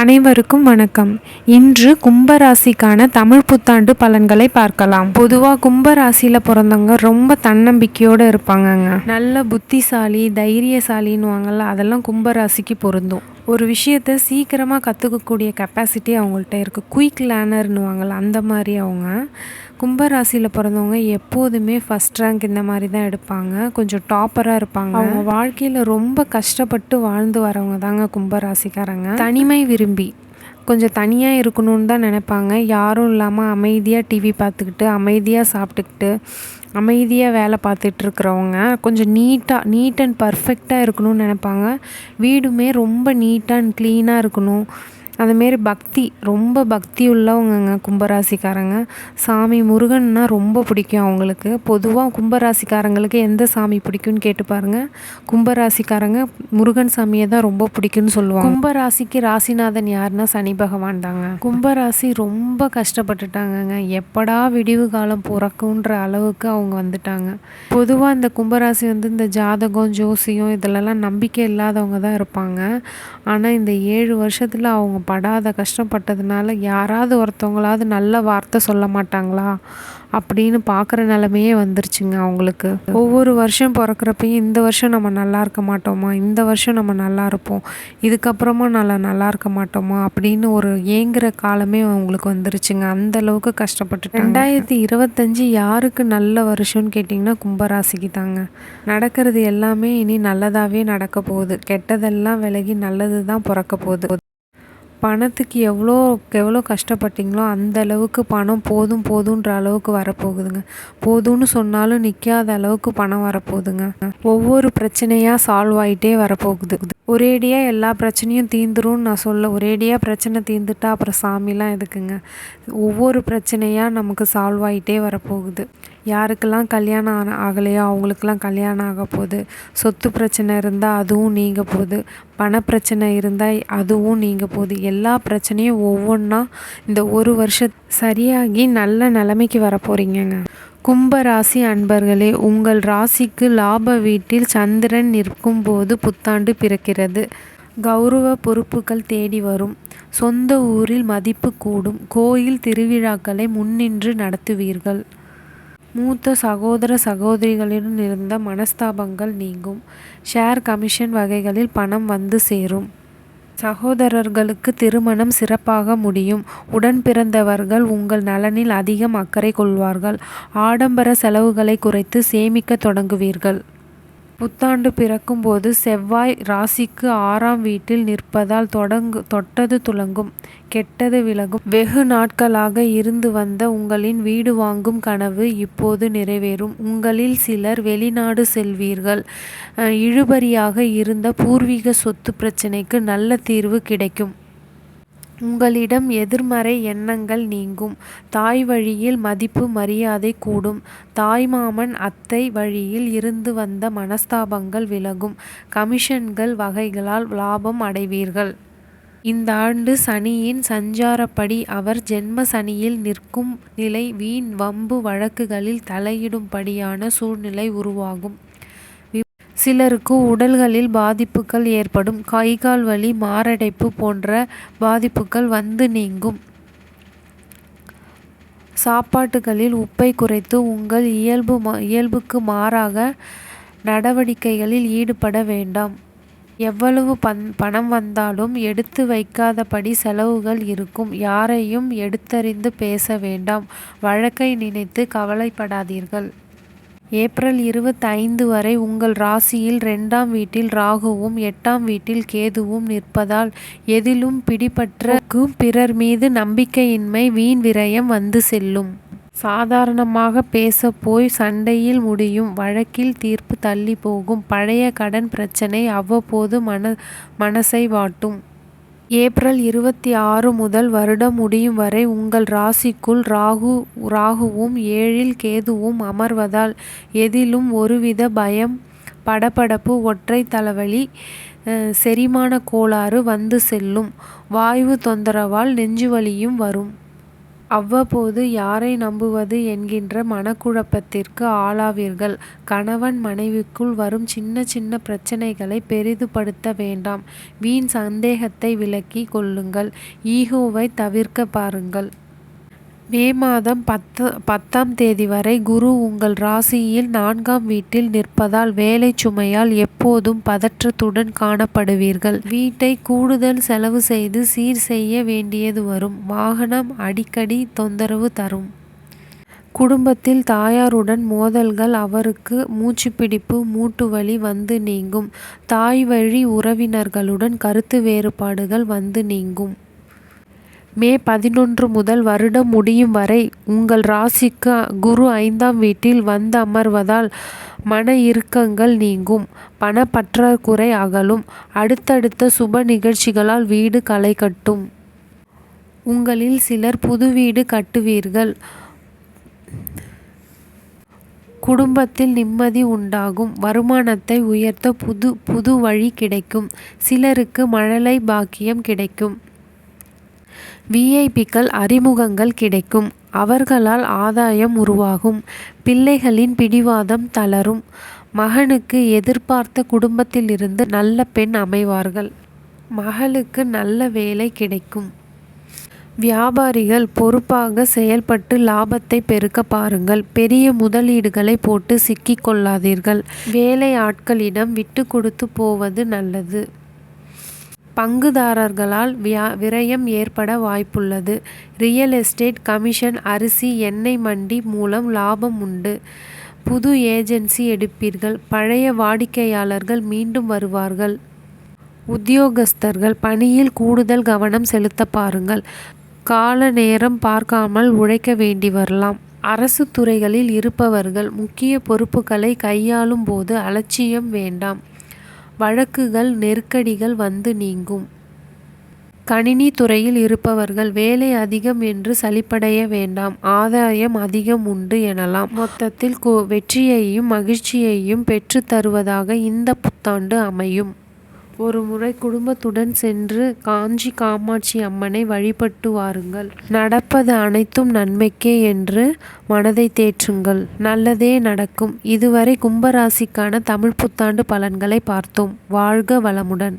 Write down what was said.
அனைவருக்கும் வணக்கம். இன்று கும்பராசிக்கான தமிழ் புத்தாண்டு பலன்களை பார்க்கலாம். பொதுவாக கும்பராசியில் பிறந்தவங்க ரொம்ப தன்னம்பிக்கையோடு இருப்பாங்கங்க. நல்ல புத்திசாலி தைரியசாலின்னுவாங்கள்ல அதெல்லாம் கும்பராசிக்கு பொருந்தும். ஒரு விஷயத்த சீக்கிரமாக கற்றுக்கக்கூடிய கெப்பாசிட்டி அவங்கள்ட்ட இருக்குது குயிக் லேர்னர்னுவாங்கள்ல அந்த மாதிரி அவங்க. கும்பராசியில் பிறந்தவங்க எப்போதுமே ஃபஸ்ட் ரேங்க் இந்த மாதிரி தான் எடுப்பாங்க. கொஞ்சம் டாப்பராக இருப்பாங்க. அவங்க வாழ்க்கையில் ரொம்ப கஷ்டப்பட்டு வாழ்ந்து வரவங்க தாங்க கும்பராசிக்காரங்க. தனிமை விரும்பி. கொஞ்சம் தனியாக இருக்கணும்னு தான் நினைப்பாங்க. யாரும் இல்லாமல் அமைதியாக டிவி பார்த்துக்கிட்டு அமைதியாக சாப்பிட்டுக்கிட்டு அமைதியாக வேலை பார்த்துட்டு இருக்கிறவங்க கொஞ்சம் நீட்டாக நீட் அண்ட் பர்ஃபெக்டாக இருக்கணும்னு நினைப்பாங்க. வீடுமே ரொம்ப நீட்டாக அண்ட் க்ளீனாக இருக்கணும். அதுமாரி பக்தி ரொம்ப பக்தி உள்ளவங்கங்க கும்பராசிக்காரங்க. சாமி முருகன்னா ரொம்ப பிடிக்கும் அவங்களுக்கு. பொதுவாக கும்பராசிக்காரங்களுக்கு எந்த சாமி பிடிக்கும்னு கேட்டு பாருங்கள் கும்பராசிக்காரங்க முருகன் சாமியை தான் ரொம்ப பிடிக்கும்னு சொல்லுவாங்க. கும்பராசிக்கு ராசிநாதன் யாருன்னா சனி பகவான் தாங்க. கும்பராசி ரொம்ப கஷ்டப்பட்டுட்டாங்கங்க. எப்படா விடிவு காலம் பிறக்குன்ற அளவுக்கு அவங்க வந்துட்டாங்க. பொதுவாக இந்த கும்பராசி வந்து இந்த ஜாதகம் ஜோசியம் இதிலெல்லாம் நம்பிக்கை இல்லாதவங்க தான் இருப்பாங்க. ஆனால் இந்த ஏழு வருஷத்தில் அவங்க படாத கஷ்டப்பட்டதுனால யாராவது ஒருத்தவங்களாவது நல்ல வார்த்தை சொல்ல மாட்டாங்களா? அப்படின்னு பார்க்குற நிலமையே வந்துருச்சுங்க அவங்களுக்கு. ஒவ்வொரு வருஷம் பிறக்கிறப்பையும் இந்த வருஷம் நம்ம நல்லா இருக்க மாட்டோமா? இந்த வருஷம் நம்ம நல்லா இருப்போம். இதுக்கப்புறமா நல்லா நல்லா இருக்க மாட்டோமா? அப்படின்னு ஒரு ஏங்குற காலமே அவங்களுக்கு வந்துருச்சுங்க. அந்த அளவுக்கு கஷ்டப்பட்டு ரெண்டாயிரத்தி இருபத்தஞ்சி யாருக்கு நல்ல வருஷம்னு கேட்டிங்கன்னா கும்பராசிக்கு தாங்க. நடக்கிறது எல்லாமே இனி நல்லதாகவே நடக்க போகுது. கெட்டதெல்லாம் விலகி நல்லது தான் பிறக்க போகுது. பணத்துக்கு எவ்வளோ எவ்வளோ கஷ்டப்பட்டீங்களோ அந்த அளவுக்கு பணம் போதும் போதுன்ற அளவுக்கு வரப்போகுதுங்க. போதும்னு சொன்னாலும் நிற்காத அளவுக்கு பணம் வரப்போகுதுங்க. ஒவ்வொரு பிரச்சனையாக சால்வ் ஆகிட்டே வரப்போகுது. ஒரேடியாக எல்லா பிரச்சனையும் தீந்துரும்னு நான் சொல்ல ஒரேடியாக பிரச்சனை தீந்துட்டா அப்புறம் சாமிலாம் எதுக்குங்க? ஒவ்வொரு பிரச்சனையாக நமக்கு சால்வ் ஆகிட்டே வரப்போகுது. யாருக்கெல்லாம் கல்யாணம் ஆன ஆகலையோ அவங்களுக்கெல்லாம் கல்யாணம் ஆக போகுது. சொத்து பிரச்சனை இருந்தால் அதுவும் நீங்க போகுது. பண பிரச்சனை இருந்தால் அதுவும் நீங்க போகுது. எல்லா பிரச்சனையும் ஒவ்வொன்றா இந்த ஒரு வருஷம் சரியாகி நல்ல நிலைமைக்கு வர போகிறீங்கங்க கும்ப ராசி அன்பர்களே உங்கள் ராசிக்கு லாப வீட்டில் சந்திரன் நிற்கும் போது புத்தாண்டு பிறக்கிறது. கௌரவ பொறுப்புகள் தேடி வரும். சொந்த ஊரில் மதிப்பு கூடும். கோயில் திருவிழாக்களை முன்னின்று நடத்துவீர்கள். மூத்த சகோதர சகோதரிகளிடம் இருந்த மனஸ்தாபங்கள் நீங்கும். ஷேர் கமிஷன் வகைகளில் பணம் வந்து சேரும். சகோதரர்களுக்கு திருமணம் சிறப்பாக முடியும். உடன் பிறந்தவர்கள் உங்கள் நலனில் அதிகம் அக்கறை கொள்வார்கள். ஆடம்பர செலவுகளை குறைத்து சேமிக்க தொடங்குவீர்கள். புத்தாண்டு பிறக்கும்போது செவ்வாய் ராசிக்கு ஆறாம் வீட்டில் நிற்பதால் தொடங்கு தொட்டது துலங்கும் கெட்டது விலகும். வெகு நாட்களாக இருந்து வந்த உங்களின் வீடு வாங்கும் கனவு இப்போது நிறைவேறும். உங்களில் சிலர் வெளிநாடு செல்வீர்கள். இழுபறியாக இருந்த பூர்வீக சொத்து பிரச்சனைக்கு நல்ல தீர்வு கிடைக்கும். உங்களிடம் எதிர்மறை எண்ணங்கள் நீங்கும். தாய் வழியில் மதிப்பு மரியாதை கூடும். தாய்மாமன் அத்தை வழியில் இருந்து வந்த மனஸ்தாபங்கள் விலகும். கமிஷன்கள் வகைகளால் லாபம் அடைவீர்கள். இந்த ஆண்டு சனியின் சஞ்சாரப்படி அவர் ஜென்ம சனியில் நிற்கும் நிலை வீண் வம்பு வழக்குகளில் தலையிடும்படியான சூழ்நிலை உருவாகும். சிலருக்கு உடல்களில் பாதிப்புகள் ஏற்படும். கைகால் வலி மாரடைப்பு போன்ற பாதிப்புகள் வந்து நீங்கும். சாப்பாட்டுகளில் உப்பை குறைத்து உங்கள் இயல்பு இயல்புக்கு மாறாக நடவடிக்கைகளில் ஈடுபட வேண்டாம். எவ்வளவு பண் பணம் வந்தாலும் எடுத்து வைக்காதபடி செலவுகள் இருக்கும். யாரையும் எடுத்தறிந்து பேச வேண்டாம். வழக்கை நினைத்து கவலைப்படாதீர்கள். ஏப்ரல் இருபத்தைந்து வரை உங்கள் ராசியில் ரெண்டாம் வீட்டில் ராகுவும் எட்டாம் வீட்டில் கேதுவும் நிற்பதால் எதிலும் பிடிபற்றக்கும் பிறர் மீது நம்பிக்கையின்மை வீண் விரயம் வந்து செல்லும். சாதாரணமாக பேச போய் சண்டையில் முடியும் வழக்கில் தீர்ப்பு தள்ளி போகும் பழைய கடன் பிரச்சனை அவ்வப்போது மன மனசை வாட்டும். ஏப்ரல் இருபத்தி ஆறு முதல் வருடம் முடியும் வரை உங்கள் ராசிக்குள் ராகு ராகுவும் ஏழில் கேதுவும் அமர்வதால் எதிலும் ஒருவித பயம் படபடப்பு ஒற்றை தலைவலி செரிமான கோளாறு வந்து செல்லும். வாயு தொந்தரவால் நெஞ்சுவலியும் வரும். அவ்வப்போது யாரை நம்புவது என்கின்ற மனக்குழப்பத்திற்கு ஆளாவீர்கள். கணவன் மனைவிக்குள் வரும் சின்ன சின்ன பிரச்சனைகளை பெரிதுபடுத்த வேண்டாம். வீண் சந்தேகத்தை விலக்கிக் கொள்ளுங்கள். ஈகோவை தவிர்க்க பாருங்கள். மே மாதம் பத்தாம் தேதி வரை குரு உங்கள் ராசியில் நான்காம் வீட்டில் நிற்பதால் வேலை சுமையால் எப்போதும் பதற்றத்துடன் காணப்படுவீர்கள். வீட்டை கூடுதல் செலவு செய்து சீர் செய்ய வேண்டியது வரும். வாகனம் அடிக்கடி தொந்தரவு தரும். குடும்பத்தில் தாயாருடன் மோதல்கள் அவருக்கு மூச்சுப்பிடிப்பு மூட்டுவலி வந்து நீங்கும். தாய்வழி உறவினர்களுடன் கருத்து வேறுபாடுகள் வந்து நீங்கும். மே பதினொன்று முதல் வருடம் முடியும் வரை உங்கள் ராசிக்கு குரு ஐந்தாம் வீட்டில் வந்து அமர்வதால் மன இறுக்கங்கள் நீங்கும். பணப்பற்றாக்குறை அகலும். அடுத்தடுத்த சுப நிகழ்ச்சிகளால் வீடு களை கட்டும் உங்களில் சிலர் புது வீடு கட்டுவீர்கள். குடும்பத்தில் நிம்மதி உண்டாகும். வருமானத்தை உயர்த்த புது புது வழி கிடைக்கும். சிலருக்கு மழலை பாக்கியம் கிடைக்கும். விஐபிக்கள் அறிமுகங்கள் கிடைக்கும். அவர்களால் ஆதாயம் உருவாகும். பிள்ளைகளின் பிடிவாதம் தளரும். மகனுக்கு எதிர்பார்த்த குடும்பத்திலிருந்து நல்ல பெண் அமைவார்கள். மகளுக்கு நல்ல வேலை கிடைக்கும். வியாபாரிகள் பொறுப்பாக செயல்பட்டு லாபத்தை பெருக்க பாருங்கள். பெரிய முதலீடுகளை போட்டு சிக்கிக் கொள்ளாதீர்கள். விட்டு விட்டுக்கொடுத்து போவது நல்லது. பங்குதாரர்களால் விரயம் ஏற்பட வாய்ப்புள்ளது. ரியல் எஸ்டேட் கமிஷன் அரிசி எண்ணெய் மண்டி மூலம் லாபம் உண்டு. புது ஏஜென்சி எடுப்பீர்கள். பழைய வாடிக்கையாளர்கள் மீண்டும் வருவார்கள். உத்தியோகஸ்தர்கள் பணியில் கூடுதல் கவனம் செலுத்த பாருங்கள். கால நேரம் பார்க்காமல் உழைக்க வேண்டி வரலாம். அரசு துறைகளில் இருப்பவர்கள் முக்கிய பொறுப்புகளை கையாளும் போது அலட்சியம் வேண்டாம். வழக்குகள் நெருக்கடிகள் வந்து நீங்கும். கணினி துறையில் இருப்பவர்கள் வேலை அதிகம் என்று சலிப்படைய வேண்டாம். ஆதாயம் அதிகம் உண்டு எனலாம். மொத்தத்தில் வெற்றியையும் மகிழ்ச்சியையும் பெற்றுத் தருவதாக இந்த புத்தாண்டு அமையும். ஒரு முறை குடும்பத்துடன் சென்று காஞ்சி காமாட்சி அம்மனை வழிபட்டு வாருங்கள். நடப்பது அனைத்தும் நன்மைக்கே என்று மனதை தேற்றுங்கள். நல்லதே நடக்கும். இதுவரை கும்பராசிக்கான தமிழ் புத்தாண்டு பலன்களை பார்த்தோம். வாழ்க வளமுடன்.